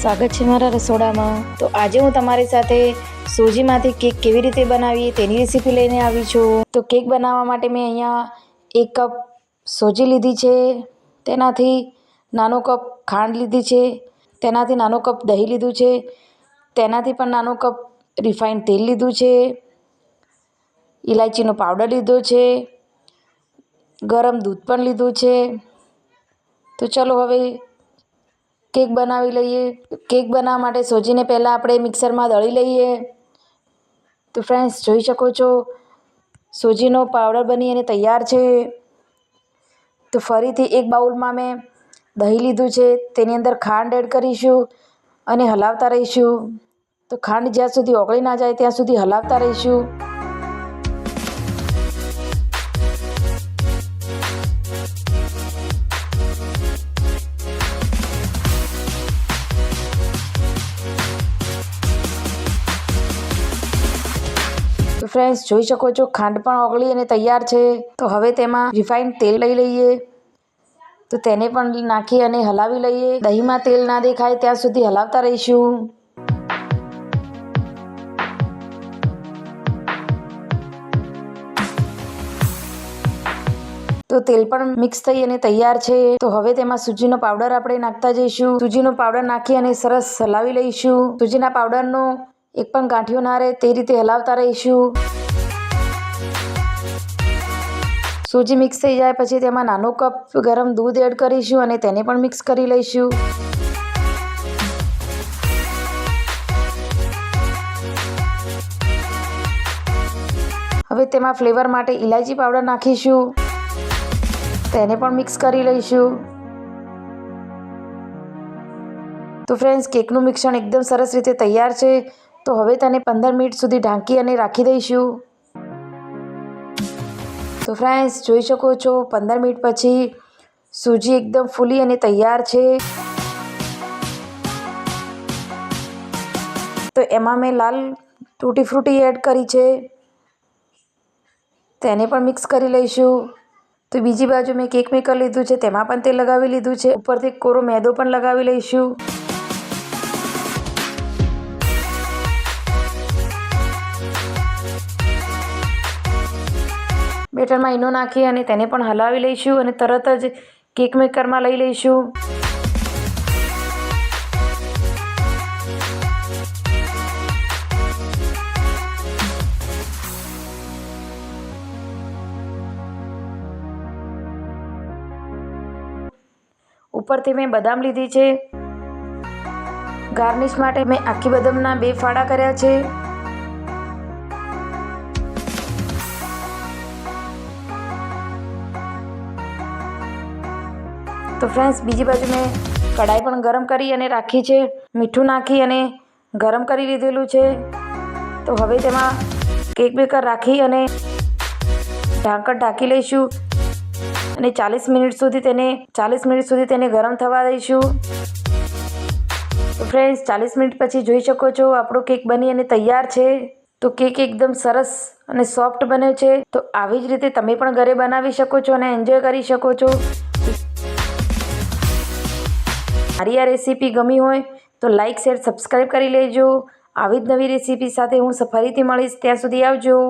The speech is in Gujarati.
સ્વાગત છે મારા રસોડામાં. તો આજે હું તમારી સાથે સોજીમાંથી કેક કેવી રીતે બનાવીએ તેની રેસીપી લઈને આવી છું. તો કેક બનાવવા માટે મેં અહીંયા એક કપ સોજી લીધી છે, તેનાથી નાનો કપ ખાંડ લીધી છે, તેનાથી નાનો કપ દહીં લીધું છે, તેનાથી પણ નાનો કપ રિફાઇન્ડ તેલ લીધું છે ઇલાયચીનો પાવડર લીધો છે, ગરમ દૂધ પણ લીધું છે. તો ચલો હવે કેક બનાવી લઈએ. કેક બનાવવા માટે સોજીને પહેલાં આપણે મિક્સરમાં દળી લઈએ. તો ફ્રેન્ડ્સ જોઈ શકો છો, સોજીનો પાવડર બની અને તૈયાર છે. તો ફરીથી એક બાઉલમાં મેં દહીં લીધું છે, તેની અંદર ખાંડ એડ કરીશું અને હલાવતા રહીશું. તો ખાંડ જ્યાં સુધી ઓગળી ના જાય ત્યાં સુધી હલાવતા રહીશું. તો ફ્રેન્ડ્સ જોઈ શકો છો, ખાંડ પણ ઓગળી અને તૈયાર છે. તો હવે તેમાં રિફાઇન્ડ તેલ લઈ લઈએ. તો તેને પણ નાખી અને હલાવી લઈએ. દહીંમાં તેલ ના દેખાય, ત્યાં સુધી હલાવતા રહીશું. તો તેલ પણ મિક્સ થઈ અને તૈયાર છે. તો હવે તેમાં સૂજીનો પાવડર આપણે નાખતા જઈશું. સૂજીનો પાવડર નાખી અને સરસ હલાવી લઈશું. સૂજીના પાવડરનો એક પણ ગાંઠિયો ના રહે, તે રીતે હલાવતા રહીશું. સૂજી મિક્સ થઈ જાય, પછી તેમાં નાનો કપ ગરમ દૂધ એડ કરીશું અને તેને પણ મિક્સ કરી લઈશું. હવે તેમાં ફ્લેવર માટે ઇલાયચી પાવડર નાખીશું. તેને પણ મિક્સ કરી લઈશું. તો ફ્રેન્ડ્સ કેકનું મિશ્રણ એકદમ સરસ રીતે તૈયાર છે. તો હવે તેને પંદર મિનિટ સુધી ઢાંકી અને રાખી દઈશું. તો ફ્રેન્ડ્સ જોઈ શકો છો, પંદર મિનિટ પછી સૂજી એકદમ ફૂલી અને તૈયાર છે. તો એમાં મેં લાલ તૂટી ફ્રૂટી એડ કરી છે. તેને પણ મિક્સ કરી લઈશું. તો બીજી બાજુ મેં કેક મેકર લીધું છે, તેમાં પણ તે લગાવી લીધું છે. ઉપરથી કોરો મેદો પણ લગાવી લઈશું. બેટરમાં ઈનો નાખી અને તેને પણ હલાવી લઈશું અને તરત જ કેક મેકરમાં લઈ લઈશું. ઉપરથી મેં બદામ લીધી છે. ગાર્નિશ માટે મેં આખી બદામના બે ફાડા કર્યા છે. તો ફ્રેન્ડ્સ બીજી બાજુ મેં કઢાઈ પણ ગરમ કરી અને રાખી છે. મીઠું નાખી અને ગરમ કરી લીધેલું છે. તો હવે તેમાં કેક બેકર રાખી અને ઢાંકણ ઢાંકી લઈશું. અને ચાલીસ મિનિટ સુધી તેને, ચાલીસ મિનિટ સુધી તેને ગરમ થવા દઈશું. તો ફ્રેન્ડ્સ ચાલીસ મિનિટ પછી જોઈ શકો છો આપણો કેક બની અને તૈયાર છે. તો કેક એકદમ સરસ અને સોફ્ટ બન્યો છે. તો આવી જ રીતે તમે પણ ઘરે બનાવી શકો છો અને એન્જોય કરી શકો છો. મારી આ રેસીપી ગમી હોય તો લાઇક શેર, સબસ્ક્રાઈબ કરી લેજો. આવી જ નવી રેસીપી સાથે હું ફરીથી મળીશ. ત્યાં સુધી આવજો.